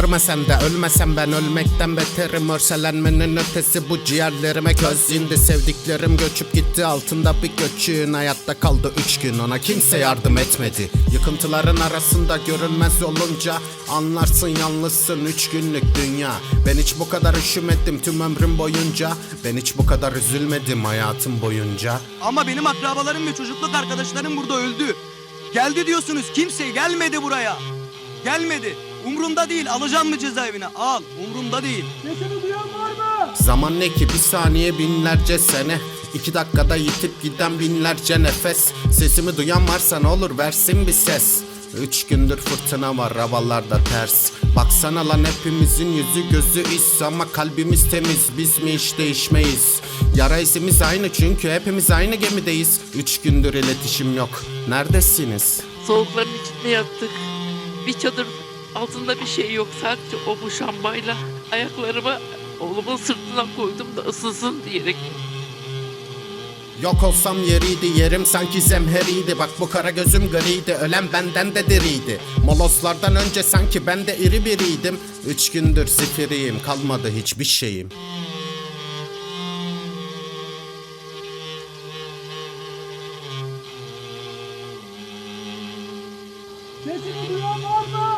Görmesem de ölmesem ben ölmekten beterim. Örselenmenin ötesi bu ciğerlerime göz indi. Sevdiklerim göçüp gitti altında bir göçün Hayatta kaldı üç gün ona kimse yardım etmedi. Yıkıntıların arasında görünmez olunca Anlarsın yalnızsın. Üç günlük dünya. Ben hiç bu kadar üşümedim tüm ömrüm boyunca. Ben hiç bu kadar üzülmedim hayatım boyunca. Ama benim akrabalarım ve çocukluk arkadaşlarım burada öldü. Geldi diyorsunuz kimse gelmedi buraya. Gelmedi. Umrumda değil alacağım mı cezaevine? Al umrumda değil. Zaman ne ki? Bir saniye binlerce sene. İki dakikada yitip giden binlerce nefes. Sesimi duyan varsa ne olur versin bir ses. Üç gündür fırtına var havalarda ters. Baksana lan hepimizin yüzü gözü is Ama kalbimiz temiz. Biz mi hiç değişmeyiz? Yara izimiz aynı çünkü hepimiz aynı gemideyiz. Üç gündür iletişim yok. Neredesiniz? Soğukların içinde yattık. Bir çadır Altında bir şey yok. Sadece o bu şambayla ayaklarımı oğlumun sırtına koydum da ısınsın diyerek. Yok olsam yeriydi yerim sanki zemheriydi. Bak bu kara gözüm gariydi ölen benden de diriydi. Moloslardan önce sanki ben de iri biriydim. Üç gündür sifiriyim kalmadı hiçbir şeyim. Sesini duyan var mı?